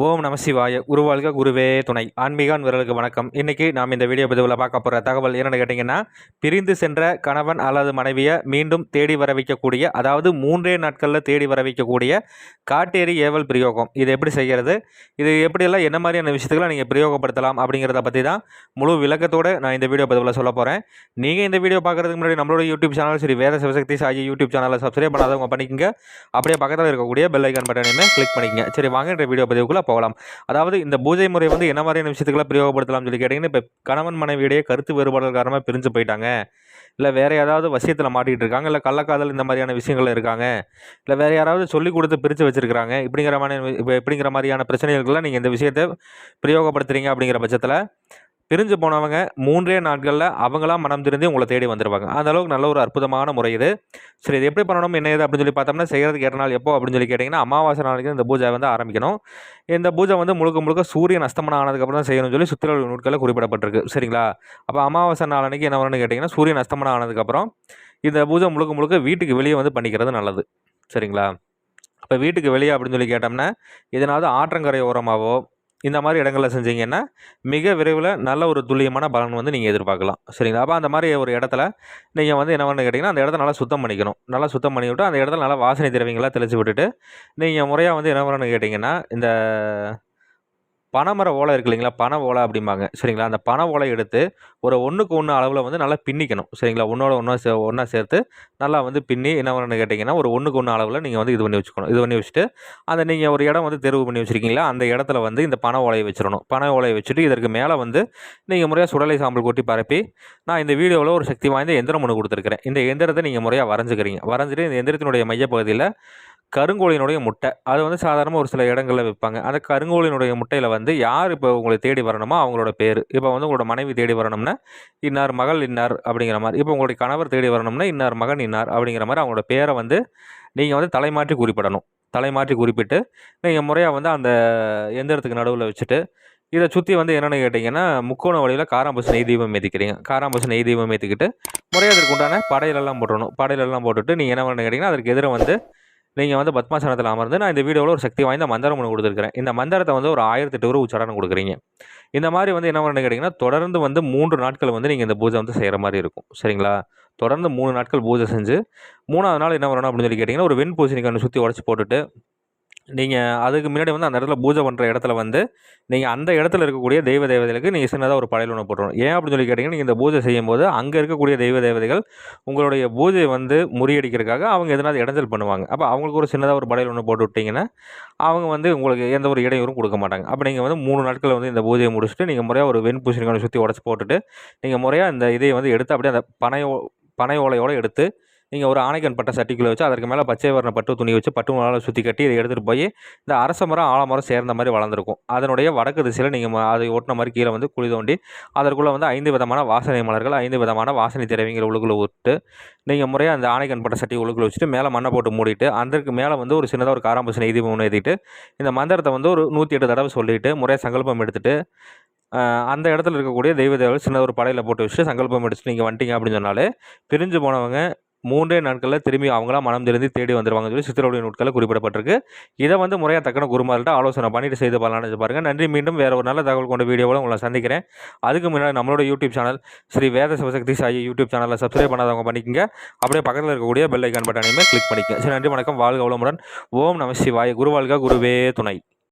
ஓம் நம சிவாய. குருவாழ்க குருவே துணை. ஆன்மீகான் விரலுக்கு வணக்கம். இன்றைக்கி நாம் இந்த வீடியோ பதிவில் பார்க்க போகிற தகவல் என்னென்னு கேட்டிங்கன்னா பிரிந்து சென்ற கணவன் அல்லது மனைவியை மீண்டும் தேடி வர வைக்கக்கூடிய அதாவது மூன்றே நாட்களில் தேடி வர வைக்கக்கூடிய காட்டேரி ஏவல் பிரயோகம். இது எப்படி செய்கிறது இது எப்படியெல்லாம் என்ன மாதிரியான விஷயத்துக்களை நீங்கள் பிரயோகப்படுத்தலாம் அப்படிங்கிறத பற்றி தான் முழு விளக்கத்தோடு நான் இந்த வீடியோ பதிவில் சொல்ல போகிறேன் நீங்கள் இந்த வீடியோ பார்க்குறதுக்கு முன்னாடி நம்மளோட யூடியூப் சேனல் சரி வேத சிவசக்தி சாயி யூடியூப் சேனலை சப்ஸ்கிரைப் பண்ணாதவங்க பண்ணிக்கங்க. அப்படியே பக்கத்தில் இருக்கக்கூடிய பெல் ஐக்கான் பட்டனையுமே கிளிக் பண்ணிக்கங்க. சரி வாங்க இந்த வீடியோ பதிவுக்குள்ளே போகலாம். அதாவது இந்த பூஜை முறை வந்து என்ன மாதிரியான விஷயத்துக்குலாம் பிரயோகப்படுத்தலாம்னு சொல்லி கேட்டிங்கன்னா இப்போ கணவன் மனைவியுடைய கருத்து வேறுபாடுகள் காரணமாக பிரிஞ்சு போயிட்டாங்க. இல்லை வேறு ஏதாவது வசியத்தில் மாட்டிகிட்டு இருக்காங்க இல்லை கள்ளக்காதல் இந்த மாதிரியான விஷயங்கள் இருக்காங்க இல்லை வேறு யாராவது சொல்லி கொடுத்து பிரித்து வச்சுருக்காங்க இப்படிங்கிற மாதிரி இப்போ இப்படிங்கிற மாதிரியான பிரச்சனைகளுக்கெல்லாம் நீங்கள் இந்த விஷயத்தை பிரயோகப்படுத்துகிறீங்க அப்படிங்கிற பட்சத்தில் பிரிஞ்சு போனவங்க மூன்றே நாட்களில் அவங்களாம் மனம் திருந்தி உங்களை தேடி வந்துடுவாங்க அந்த அளவுக்கு நல்ல ஒரு அற்புதமான முறை இது. சரி இது எப்படி பண்ணணும் என்ன ஏது அப்படின்னு சொல்லி பார்த்தோம்னா செய்கிறதுக்கு ஏற்ற நாள் எப்போ அப்படின்னு சொல்லி கேட்டிங்கன்னா அமாவாசை நாளைக்கு இந்த பூஜை வந்து ஆரம்பிக்கணும். இந்த பூஜை வந்து முழுக்க முழுக்க சூரியன் அஸ்தமனம் ஆனதுக்கப்புறம் தான் செய்யணும்னு சொல்லி சுத்திரல் நூட்களில் குறிப்பிடப்பட்டிருக்கு. சரிங்களா? அப்போ அமாவாசை நாள் அன்றைக்கி என்ன வரணும்னு கேட்டிங்கன்னா சூரியன் அஸ்தமனம் ஆனதுக்கப்புறம் இந்த பூஜை முழுக்க முழுக்க வீட்டுக்கு வெளியே வந்து பண்ணிக்கிறது நல்லது. சரிங்களா? இப்போ வீட்டுக்கு வெளியே அப்படின்னு சொல்லி கேட்டோம்னா எதனாவது ஆற்றங்கரை ஓரமாகவோ இந்த மாதிரி இடங்களில் செஞ்சீங்கன்னா மிக விரைவில் நல்ல ஒரு துல்லியமான பலன் வந்து நீங்கள் எதிர்பார்க்கலாம். சரிங்களா? அப்போ அந்த மாதிரி ஒரு இடத்துல நீங்கள் வந்து என்ன பண்ணு கேட்டிங்கன்னா அந்த இடத்த நல்லா சுத்தம் பண்ணிக்கணும். நல்லா சுத்தம் பண்ணி விட்டு அந்த இடத்துல நல்லா வாசனை திரவியங்களாக தெளித்து விட்டுட்டு நீங்கள் முறையாக வந்து என்ன பண்ணணும்னு கேட்டிங்கன்னா இந்த பனைமர ஓலை இருக்கு இல்லைங்களா? பனை ஓலை அப்படிம்பாங்க. சரிங்களா? அந்த பனை ஓலை எடுத்து ஒரு ஒன்றுக்கு ஒன்று அளவில் வந்து நல்லா பின்னிக்கணும். சரிங்களா? ஒன்றோட ஒன்றா சே ஒன்றா சேர்த்து நல்லா வந்து பின்னி என்ன பண்ணு கேட்டிங்கன்னா ஒரு ஒன்றுக்கு ஒன்று அளவில் நீங்கள் வந்து இது பண்ணி வச்சுக்கணும். இது பண்ணி வச்சுட்டு அந்த நீங்கள் ஒரு இடம் வந்து தேர்வு பண்ணி வச்சுருக்கீங்களா? அந்த இடத்துல வந்து இந்த பனை ஓலையை வச்சிடணும். பனை ஓலையை வச்சுட்டு இதற்கு மேலே வந்து நீங்கள் முறையாக சுடலை சாம்பல் கொட்டி பரப்பி நான் இந்த வீடியோவில் ஒரு சக்தி வாய்ந்த எந்திரம் ஒன்று கொடுத்துருக்கிறேன். இந்த எந்திரத்தை நீங்கள் முறையாக வரைஞ்சிக்கிறீங்க. வரைஞ்சிட்டு இந்த எந்திரத்தினுடைய மையப்பகுதியில் கருங்கோழினுடைய முட்டை. அது வந்து சாதாரணமாக ஒரு சில இடங்களில் விற்பாங்க அந்த கருங்கோழினுடைய முட்டையில் வந்து யார் இப்போ உங்களை தேடி வரணுமோ அவங்களோட பேர். இப்போ வந்து உங்களோட மனைவி தேடி வரணும்னா இன்னார் மகள் இன்னார் அப்படிங்கிற மாதிரி. இப்போ உங்களுடைய கணவர் தேடி வரணும்னா இன்னார் மகன் இன்னார் அப்படிங்கிற மாதிரி அவங்களோட பேரை வந்து நீங்கள் வந்து தலைமாற்றி குறிப்பிடணும். தலைமாற்றி குறிப்பிட்டு நீங்கள் முறையாக வந்து அந்த எந்திரத்துக்கு நடுவில் வச்சுட்டு இதை சுற்றி வந்து என்னென்னு கேட்டிங்கன்னா முக்கோண வழியில் காராம்பசு நெய் தீபம் ஏற்றிக்கிறீங்க காராம்பசு நெய் தீபம் ஏற்றிக்கிட்டு முறையாக அதற்கு உண்டான படையிலெல்லாம் போட்டுடணும் படையிலெல்லாம் போட்டுட்டு நீங்கள் என்ன பண்ணு கேட்டிங்கன்னா அதற்கு எதிராக வந்து நீங்கள் வந்து பத்மாசனத்தில் அமர்ந்து நான் இந்த வீடியோவில் ஒரு சக்தி வாய்ந்த மந்திரம் ஒன்று கொடுத்துருக்கிறேன். இந்த மந்திரத்தை வந்து ஒரு ஆயிரத்தி எட்டு ரூபா உச்சாரணம் கொடுக்குறீங்க. இந்த மாதிரி வந்து என்ன பண்ணு கேட்டிங்கன்னா தொடர்ந்து வந்து மூன்று நாட்கள் வந்து நீங்கள் இந்த பூஜை வந்து செய்கிற மாதிரி இருக்கும். சரிங்களா? தொடர்ந்து மூணு நாட்கள் பூஜை செஞ்சு மூணாவது நாள் என்ன வரணும் அப்படின்னு சொல்லி கேட்டிங்கன்னா ஒரு வெண் பூசணிக்காய் சுற்றி உடச்சி போட்டுட்டு நீங்கள் அதுக்கு முன்னாடி வந்து அந்த இடத்துல பூஜை பண்ணுற இடத்துல வந்து நீங்கள் அந்த இடத்துல இருக்கக்கூடிய தெய்வ தேவதைகளுக்கு நீங்கள் சின்னதாக ஒரு படையல் ஒன்று போட்டுருணும் ஏன் அப்படின்னு சொல்லி கேட்டிங்கன்னா நீங்கள் இந்த பூஜை செய்யும்போது அங்கே இருக்கக்கூடிய தெய்வ தேவதைகள் உங்களுடைய பூஜை வந்து முறியடிக்கிறதுக்காக அவங்க எதனாவது இடைஞ்சல் பண்ணுவாங்க. அப்போ அவங்களுக்கு ஒரு சின்னதாக ஒரு படையல் ஒன்று போட்டு விட்டிங்கன்னா அவங்க வந்து உங்களுக்கு எந்த ஒரு இடையூறும் கொடுக்க மாட்டாங்க. அப்போ நீங்கள் வந்து மூணு நாட்கள் வந்து இந்த பூஜையை முடிச்சுட்டு நீங்கள் முறையாக ஒரு வெண் பூசணிக்காய் சுற்றி உடச்சி போட்டுட்டு நீங்கள் முறையாக இந்த இதை வந்து எடுத்து அப்படியே அந்த பனை பனை ஓலையோடு எடுத்து நீங்கள் ஒரு ஆணைக்கன் பட்ட சட்டிக்குள்ளே வச்சு அதற்கு மேலே பச்சை வர்ண பட்டு துணி வச்சு பட்டு மலால் சுற்றி கட்டி இதை எடுத்துகிட்டு போய் இந்த அரச மரம் ஆலமரம் சேர்ந்த மாதிரி வளர்ந்துருக்கும். அதனுடைய வடக்கு திசையில் நீங்கள் அதை ஓட்டின மாதிரி கீழே வந்து குழி தோண்டி அதற்குள்ளே வந்து ஐந்து விதமான வாசனை மலர்கள் ஐந்து விதமான வாசனை திரவியங்கள் உள்ளுக்குள்ளே விட்டு நீங்கள் முறையாக அந்த ஆணைக்கன் பட்ட சட்டி உள்ளுக்குள்ளே வச்சுட்டு மேலே மண்ணை போட்டு மூடிட்டு அதற்கு மேலே வந்து ஒரு சின்னதாக ஒரு காராம்பூசனை இது ஒன்று எழுதிட்டு இந்த மந்திரத்தை வந்து ஒரு நூற்றி எட்டு தடவை சொல்லிவிட்டு முறையாக சங்கல்பம் எடுத்துகிட்டு அந்த இடத்துல இருக்கக்கூடிய தெய்வ தேவர்கள் சின்ன ஒரு படையில் போட்டு வச்சுட்டு சங்கல்பம் எடுத்துட்டு நீங்கள் வந்துட்டீங்க அப்படின்னு சொன்னாலே பிரிஞ்சு போனவங்க மூன்றே நாட்களில் திரும்பி அவங்களாம் மனம் திருந்தி தேடி வந்துடுவாங்க சொல்லி சித்திரவுடைய நூட்களில் குறிப்பிடப்பட்டிருக்கு. இதை வந்து முறையாக தக்கன குருமார்கிட்ட ஆலோசனை பண்ணிட்டு செய்து பண்ணலாம்னு பாருங்கள் நன்றி மீண்டும் வேறு ஒரு நல்ல தகவல் கொண்ட வீடியோவில் உங்களை சந்திக்கிறேன். அதுக்கு முன்னாடி நம்மளோட YouTube channel Sri Veda Sivasakthi Sai YouTube சேனலில் சப்ஸ்கிரைப் பண்ணாதவங்க பண்ணிக்கங்க. அப்படியே பக்கத்தில் இருக்கக்கூடிய பெல் ஐக்கான் பட்டனையுமே கிளிக் பண்ணிக்கங்க. சரி நன்றி வணக்கம். வாழ்க வளமுடன். ஓம் நம சிவாய. குருவாழ்க குருவே துணை.